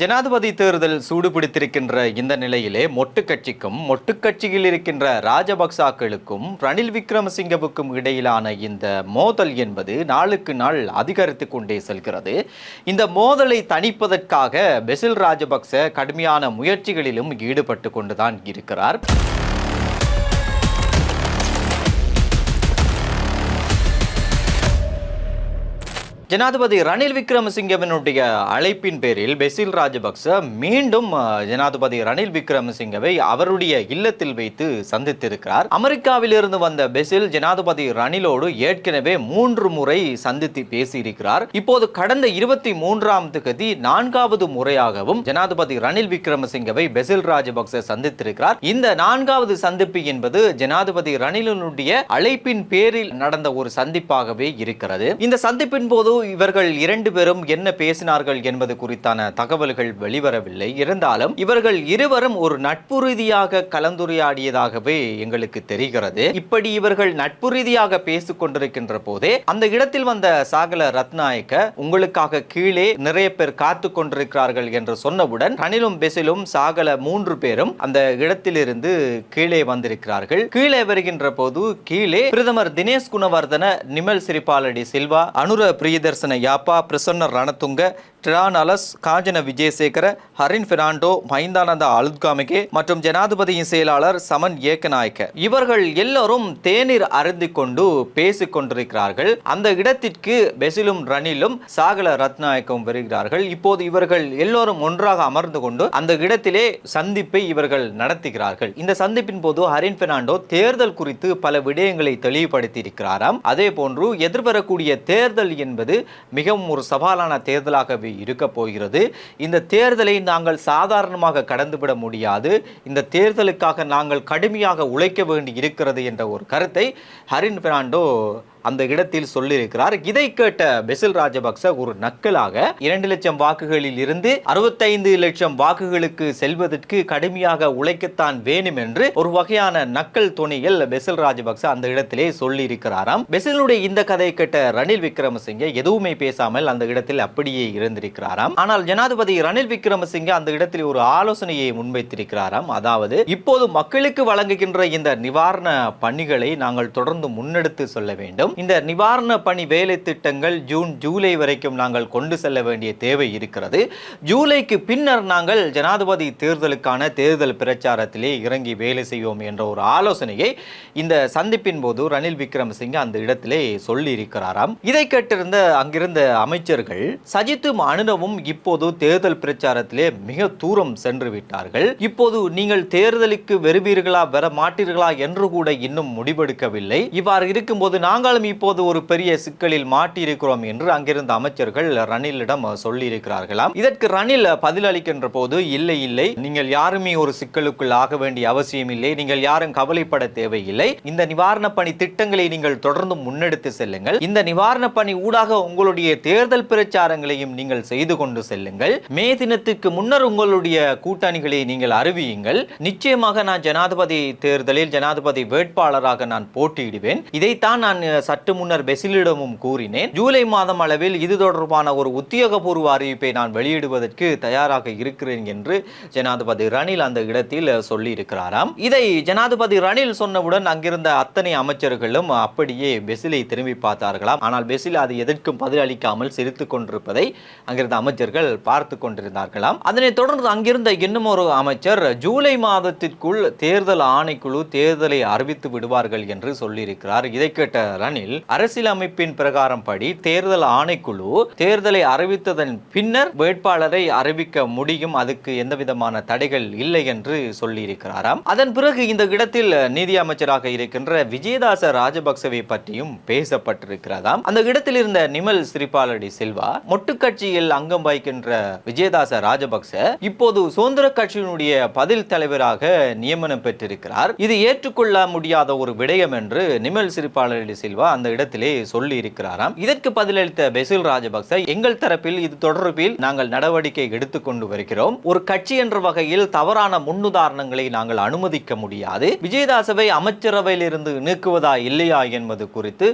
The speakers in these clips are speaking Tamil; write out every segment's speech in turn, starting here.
ஜனாதிபதி தேர்தல் சூடுபிடித்திருக்கின்ற இந்த நிலையிலே மொட்டு கட்சிக்கும் மொட்டு கட்சியில் இருக்கின்ற ராஜபக்சாக்களுக்கும் ரணில் விக்ரமசிங்கவுக்கும் இடையிலான இந்த மோதல் என்பது நாளுக்கு நாள் அதிகரித்து கொண்டே செல்கிறது. இந்த மோதலை தணிப்பதற்காக பெசில் ராஜபக்ச கடுமையான முயற்சிகளிலும் ஈடுபட்டு கொண்டுதான் இருக்கிறார். ஜனாதிபதி ரணில் விக்ரமசிங்கவினுடைய அழைப்பின் பேரில் பெசில் ராஜபக்ச மீண்டும் ஜனாதிபதி ரணில் விக்ரமசிங்கவை அவருடைய இல்லத்தில் வைத்து சந்தித்திருக்கிறார். அமெரிக்காவில் இருந்து வந்த பெசில் ஜனாதிபதி ரணிலோடு ஏற்கனவே மூன்று முறை சந்தித்து பேசியிருக்கிறார். இப்போது கடந்த இருபத்தி மூன்றாம் தேதி நான்காவது முறையாகவும் ஜனாதிபதி ரணில் விக்ரமசிங்கவை பெசில் ராஜபக்ச சந்தித்திருக்கிறார். இந்த நான்காவது சந்திப்பு என்பது ஜனாதிபதி ரணிலனுடைய அழைப்பின் பேரில் நடந்த ஒரு சந்திப்பாகவே இருக்கிறது. இந்த சந்திப்பின் போது இவர்கள் இரண்டு பேரும் என்ன பேசினார்கள் என்பது குறித்தான தகவல்கள் வெளிவரவில்லை. இருந்தாலும் இவர்கள் இருவரும் ஒரு நட்பு ரீதியாக கலந்துரையாடியதாகவே எங்களுக்கு தெரிகிறது. இப்படி இவர்கள் நட்பு ரீதியாக பேசிக் கொண்டிருக்கின்ற போதே அந்த இடத்தில் வந்த சாகல ரத்நாயக்க உங்களுக்காக கீழே நிறைய பேர் காத்து கொண்டிருக்கிறார்கள் என்று சொன்னவுடன் ரணிலும் பெசிலும் சாகல மூன்று பேரும் அந்த இடத்திலிருந்து கீழே வந்திருக்கிறார்கள். கீழே வருகின்ற போது கீழே பிரதமர் தினேஷ் குணவர்தன நிமல் சிரிபாலடி சில்வா அனுர பிரீத தர்சன யாப்பா பிரசன்ன ரணத்துங்க டிரானலஸ் காஞ்சன விஜயசேகர ஹரின் பெர்னாண்டோ மைந்தானந்த அலுத்காமிகே மற்றும் ஜனாதிபதியின் செயலாளர் சமன் ஏக்கநாயக்க. இவர்கள் எல்லோரும் தேநீர் அருந்தி கொண்டு பேசிக் கொண்டிருக்கிறார்கள். அந்த இடத்திற்கு பெசிலும் ரணிலும் சாகல ரத்நாயக்கும் வருகிறார்கள். இப்போது இவர்கள் எல்லோரும் ஒன்றாக அமர்ந்து கொண்டு அந்த இடத்திலே சந்திப்பை இவர்கள் நடத்துகிறார்கள். இந்த சந்திப்பின் போது ஹரின் பெர்னாண்டோ தேர்தல் குறித்து பல விடயங்களை தெளிவுபடுத்தி இருக்கிறாராம் அதே போன்று எதிர்வரக்கூடிய தேர்தல் என்பது மிகவும் ஒரு சவாலான தேர்தலாகவே இருக்க போகிறது. இந்த தேர்தலை நாங்கள் சாதாரணமாக கடந்துவிட முடியாது. இந்த தேர்தலுக்காக நாங்கள் கடுமையாக உழைக்க வேண்டி இருக்கிறது என்ற ஒரு கருத்தை ஹரின் பெர்னாண்டோ அந்த இடத்தில் சொல்லியிருக்கிறார். இதை கேட்ட பெசில் ராஜபக்ச ஒரு நக்கலாக இரண்டு லட்சம் வாக்குகளில் இருந்து அறுபத்தைந்து லட்சம் வாக்குகளுக்கு செல்வதற்கு கடுமையாக உழைக்கத்தான் வேணும் என்று ஒரு வகையான நக்கல் துணியில் பெசில் ராஜபக்ச அந்த இடத்திலே சொல்லி இருக்கிறாராம் பெசிலுடைய இந்த கதை கேட்ட ரணில் விக்ரமசிங்கே எதுவுமே பேசாமல் அந்த இடத்தில் அப்படியே இருந்திருக்கிறாராம். ஆனால் ஜனாதிபதி ரணில் விக்ரமசிங்கே அந்த இடத்தில் ஒரு ஆலோசனையை முன்வைத்திருக்கிறாராம். அதாவது இப்போது மக்களுக்கு வழங்குகின்ற இந்த நிவாரண பணிகளை நாங்கள் தொடர்ந்து முன்னெடுத்து சொல்ல வேண்டும். இந்த நிவாரண பணி வேலை திட்டங்கள் ஜூன் ஜூலை வரைக்கும் நாங்கள் கொண்டு செல்ல வேண்டிய தேவை இருக்கிறது. ஜூலைக்கு பின்னர் நாங்கள் ஜனாதிபதி தேர்தலுக்கான தேர்தல் பிரச்சாரத்திலே இறங்கி வேலை செய்வோம் என்ற ஒரு ஆலோசனையை இந்த சந்திப்பின் போது ரணில் விக்ரமசிங்கே அந்த இடத்திலே சொல்லி இருக்கிறாராம் இதை கேட்டிருந்த அங்கிருந்த அமைச்சர்கள் சஜித்தும் அனுனவும் இப்போது தேர்தல் பிரச்சாரத்திலே மிக தூரம் சென்று விட்டார்கள். இப்போது நீங்கள் தேர்தலுக்கு வருவீர்களா வர மாட்டீர்களா என்று கூட இன்னும் முடிவெடுக்கவில்லை. இவ்வாறு இருக்கும்போது நாங்களும் இப்போது ஒரு பெரிய சிக்கலில் மாட்டியிருக்கிறோம் என்று அங்கிருந்த அமைச்சர்கள் ரணிலிடம் சொல்லியிருக்கிறார்களாம். இதற்கு ரணில் பதிலளிக்கின்ற போது இல்லை இல்லை. நீங்கள் யாருமே ஒரு சிக்கலுக்குள் ஆக வேண்டிய அவசியம் இல்லை. நீங்கள் யாரும் கவலைப்பட தேவையில்லை. இந்த நிவாரண பணி திட்டங்களை நீங்கள் தொடர்ந்து முன்னெடுத்து செல்லுங்கள். இந்த நிவாரண பணி ஊடாக உங்களுடைய தேர்தல் பிரச்சாரங்களையும் நீங்கள் செய்து கொண்டு செல்லுங்கள். மே தினத்துக்கு முன்னர் உங்களுடைய கூட்டணிகளை நீங்கள் அறிவியுங்கள். நிச்சயமாக நான் ஜனாதிபதி தேர்தலில் ஜனாதிபதி வேட்பாளராக நான் போட்டியிடுவேன். இதைத்தான் நான் சற்று முன்னர் பெசிலிடமும் கூறினேன். ஜூலை மாதம் அளவில் இது தொடர்பான ஒரு உத்தியோகபூர்வ அறிவிப்பை நான் வெளியிடுவதற்கு தயாராக இருக்கிறேன் என்று ஜனாதிபதி ரணில் அந்த இடத்தில் சொல்லியிருக்கிறாராம். இதை ஜனாதிபதி ரணில் சொன்னவுடன் அங்கிருந்த அத்தனை அமைச்சர்களும் அப்படியே பெசிலை திரும்பி பார்த்தார்களாம். ஆனால் பெசில் அது எதற்கும் பதிலளிக்காமல் சிரித்து கொண்டிருப்பதை அங்கிருந்த அமைச்சர்கள் பார்த்து கொண்டிருந்தார்களாம். அதனைத் தொடர்ந்து அங்கிருந்த இன்னும் ஒரு அமைச்சர் ஜூலை மாதத்திற்குள் தேர்தல் ஆணைக்குழு தேர்தலை அறிவித்து விடுவார்கள் என்று சொல்லியிருக்கிறார். இதை கேட்ட ரணில் அரசியலமைப்பின் பிரகாரம் படி தேர்தல் ஆணைக்குழு தேர்தலை அறிவித்ததன் பின்னர் வேட்பாளரை அறிவிக்க முடியும். அதுக்கு எந்த விதமான தடைகள் இல்லை என்று சொல்லியிருக்கிறாராம். அதன் பிறகு இந்த இடத்தில் நீதி அமைச்சராக இருக்கின்ற விஜயதாச ராஜபக்சவை பற்றியும் பேசப்பட்டிருக்கிறதாம். அந்த இடத்தில் இருந்த நிமல் சிரிபாலடி செல்வா மொட்டு கட்சியில் அங்கம் வகிக்கின்ற விஜயதாச ராஜபக்ச இப்போது சுதந்திர கட்சியினுடைய பதில் தலைவராக நியமனம் பெற்றிருக்கிறார். இது ஏற்றுக்கொள்ள முடியாத ஒரு விடயம் என்று நிமல் சிரிபாலடி செல்வா தெளிவாக அந்த இடத்திலே சொல்லி இருக்கிறாராம் இதற்கு பதிலளித்த பெசில் ராஜபக்ச எங்கள் தரப்பில் இது தொடர்பில் நாங்கள் நடவடிக்கை எடுத்துக்கொண்டு வருகிறோம். ஒரு கட்சி என்ற வகையில் தவறான முன்னுதாரணங்களை நாங்கள் அனுமதிக்க முடியாது. விஜயதாசவை அமைச்சரவையில் இருந்து நீக்குவதா இல்லையா என்பது குறித்து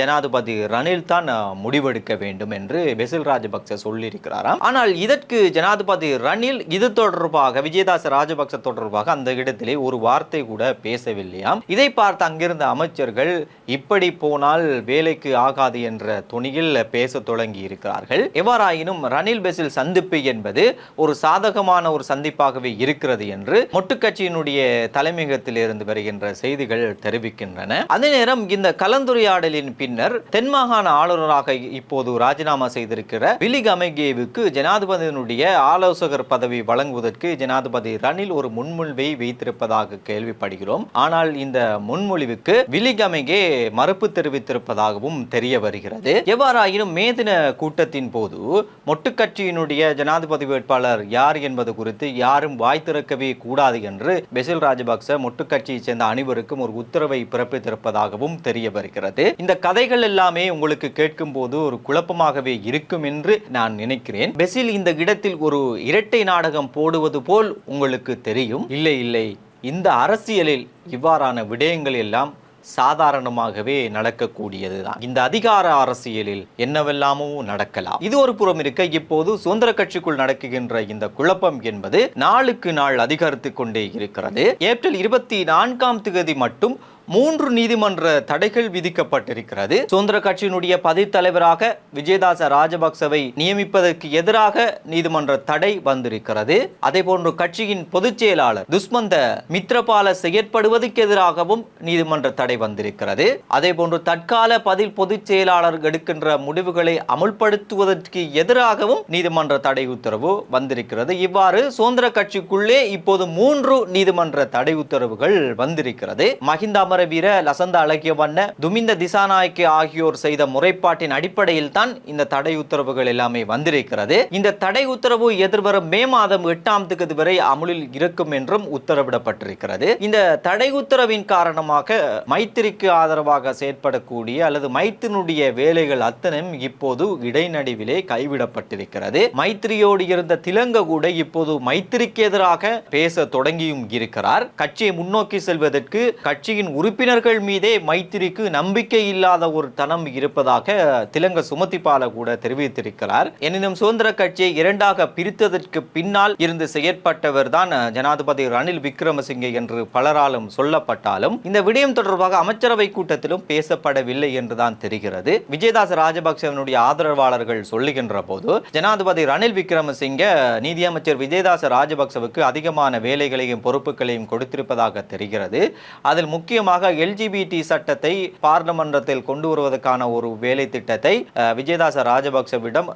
ஜனாதிபதி ரணில் தான் முடிவெடுக்க வேண்டும் என்று பெசில் ராஜபக்ச சொல்லியிருக்கிறாராம். ஆனால் இதற்கு ஜனாதிபதி ரணில் இது தொடர்பாக விஜயதாச ராஜபக்ச தொடர்பாக அந்த இடத்திலே ஒரு வார்த்தை கூட பேசவில்லையாம். இதை பார்த்து அங்கிருந்த அமைச்சர்கள் இப்படி போன போனால் வேலைக்கு ஆகாது என்ற துணியில் பேச தொடங்கி இருக்கிறார்கள் எவ்வாறாயினும் ரணில் பெசில் சந்திப்பு என்பது ஒரு சாதகமான ஒரு சந்திப்பாகவே இருக்கிறது என்று மொட்டுக்கட்சியினுடைய தலைமையகத்தில் இருந்து வருகின்ற செய்திகள் தெரிவிக்கின்றன. அதே நேரம் இந்த கலந்துரையாடலின் பின்னர் தென் மாகாண ஆளுநராக இப்போது ராஜினாமா செய்திருக்கிற விலி கமகேவுக்கு ஜனாதிபதியினுடைய ஆலோசகர் பதவி வழங்குவதற்கு ஜனாதிபதி ரணில் ஒரு முன்மொழிவை வைத்திருப்பதாக கேள்விப்படுகிறோம். ஆனால் இந்த முன்மொழிவுக்கு விலி கமகே மறுப்பு தெரிவித்திருப்பதாகவும் தெரிய வருகிறது. எவ்வாறாயினும் மே தின கூட்டத்தின் போது மொட்டுக்கட்சியினுடைய ஜனாதிபதி வேட்பாளர் யார் என்பது குறித்து யாரும் வாய் திறக்கவே கூடாது என்று பெசில் ராஜபக்ச மொட்டுக்கட்சியைச் சேர்ந்த அனைவருக்கும் ஒரு உத்தரவை பிறப்பித்திருப்பதாகவும் தெரிய வருகிறது. இந்த கதைகள் எல்லாமே உங்களுக்கு கேட்கும் போது ஒரு குழப்பமாகவே இருக்கும் என்று நான் நினைக்கிறேன். பெசில் இந்த இடத்தில் ஒரு இரட்டை நாடகம் போடுவது போல் உங்களுக்கு தெரியும். இல்லை இல்லை. இந்த அரசியலில் இவ்வாறான விடயங்கள் எல்லாம் சாதாரணமாகவே நடக்கக்கூடியதுதான். இந்த அதிகார அரசியலில் என்னவெல்லாமோ நடக்கலாம். இது ஒரு புறம் இருக்க இப்போது சுதந்திர கட்சிக்குள் நடக்குகின்ற இந்த குழப்பம் என்பது நாளுக்கு நாள் அதிகரித்துக் கொண்டே இருக்கிறது. ஏப்ரல் இருபத்தி நான்காம் தேதி மட்டும் மூன்று நீதிமன்ற தடைகள் விதிக்கப்பட்டிருக்கிறது. சுதந்திர கட்சியினுடைய பதித் தலைவராக விஜயதாச ராஜபக்சவை நியமிப்பதற்கு எதிராக நீதிமன்ற தடை வந்திருக்கிறது. அதே போன்று கட்சியின் பொதுச் செயலாளர் துஷ்மந்த மித்ரபால செயற்படுவதற்கு எதிராகவும் நீதிமன்ற தடை வந்திருக்கிறது. அதே போன்று தற்கால பதில் பொதுச் செயலாளர் எடுக்கின்ற முடிவுகளை அமுல்படுத்துவதற்கு எதிராகவும் நீதிமன்ற தடை உத்தரவு வந்திருக்கிறது. இவ்வாறு சுதந்திர கட்சிக்குள்ளே இப்போது மூன்று நீதிமன்ற தடை உத்தரவுகள் வந்திருக்கிறது. மஹிந்த அமரவீர லசந்த அழகியவண்ண துமிந்த திசாநாயக்கி ஆகியோர் செய்த முறைப்பாட்டின் அடிப்படையில் தான் இந்த தடை உத்தரவுகள் எல்லாமே வந்திருக்கிறது. இந்த தடை உத்தரவு எதிர்வரும் மே மாதம் எட்டாம் தேதி வரை அமுலில் இருக்கும் என்றும் உத்தரவிடப்பட்டிருக்கிறது. இந்த தடை உத்தரவின் காரணமாக மைத்திரிக்கு ஆதரவாக செயற்படக்கூடிய அல்லது மைத்தினுடைய வேலைகள் அத்தனையும் இப்போது இடைநடுவிலே கைவிடப்பட்டிருக்கிறது. மைத்திரியோடு இருந்த திலங்க கூட இப்போது மைத்திரிக்கு எதிராக பேச தொடங்கியும் இருக்கிறார். கட்சியை முன்னோக்கி செல்வதற்கு கட்சியின் உறுப்பினர்கள் மீதே மைத்திரிக்கு நம்பிக்கை இல்லாத ஒரு தனம் இருப்பதாக திலங்க சுமதிபால கூட தெரிவித்திருக்கிறார். எனினும் சுதந்திர கட்சியை இரண்டாக பிரித்ததற்கு பின்னால் இருந்து செயற்பட்டவர் தான் ஜனாதிபதி ரணில் விக்ரமசிங்கே என்று பலராலும் சொல்லப்பட்டாலும் இந்த விடயம் தொடர்பாக அமைச்சரவை கூட்டத்திலும் பேசப்படவில்லை என்றுதான் தெரிகிறது. விஜயதாச ராஜபக்சவனுடைய ஆதரவாளர்கள் சொல்லுகின்ற போது ஜனாதிபதி ரணில் விக்ரமசிங்க நீதியமைச்சர் விஜயதாச ராஜபக்சவுக்கு அதிகமான வேலைகளையும் பொறுப்புகளையும் கொடுத்திருப்பதாக தெரிகிறது. அதில் முக்கியமாக எல்ஜிபிடி சட்டத்தை பார்லமன்றத்தில் கொண்டு வருவதற்கான ஒரு வேலை திட்டத்தை விஜயதாச ராஜபக்சவிடம்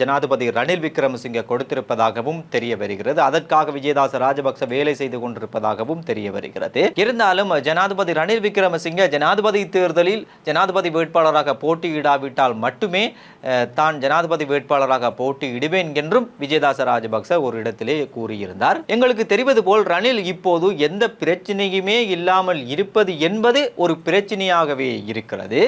ஜனாதிபதி ரணில் விக்ரமசிங்க கொடுத்திருப்பதாகவும் தெரிய வருகிறது. அதற்காக விஜயதாச ராஜபக்ச வேலை செய்து கொண்டிருப்பதாகவும் தெரிய வருகிறது. இருந்தாலும் ஜனாதிபதி ரணில் விக்ரமசிங்கே ஜனாதிபதி தேர்தலில் ஜனாதிபதி வேட்பாளராக போட்டியிடாவிட்டால் மட்டுமே தான் ஜனாதிபதி வேட்பாளராக போட்டியிடுவேன் என்றும் விஜயதாச ராஜபக்ச ஒரு இடத்திலே கூறியிருந்தார். எங்களுக்கு தெரிவது போல் ரணில் இப்போது எந்த பிரச்சனையுமே இல்லாமல் இருப்பது என்பது ஒரு பிரச்சனையாகவே இருக்கிறது.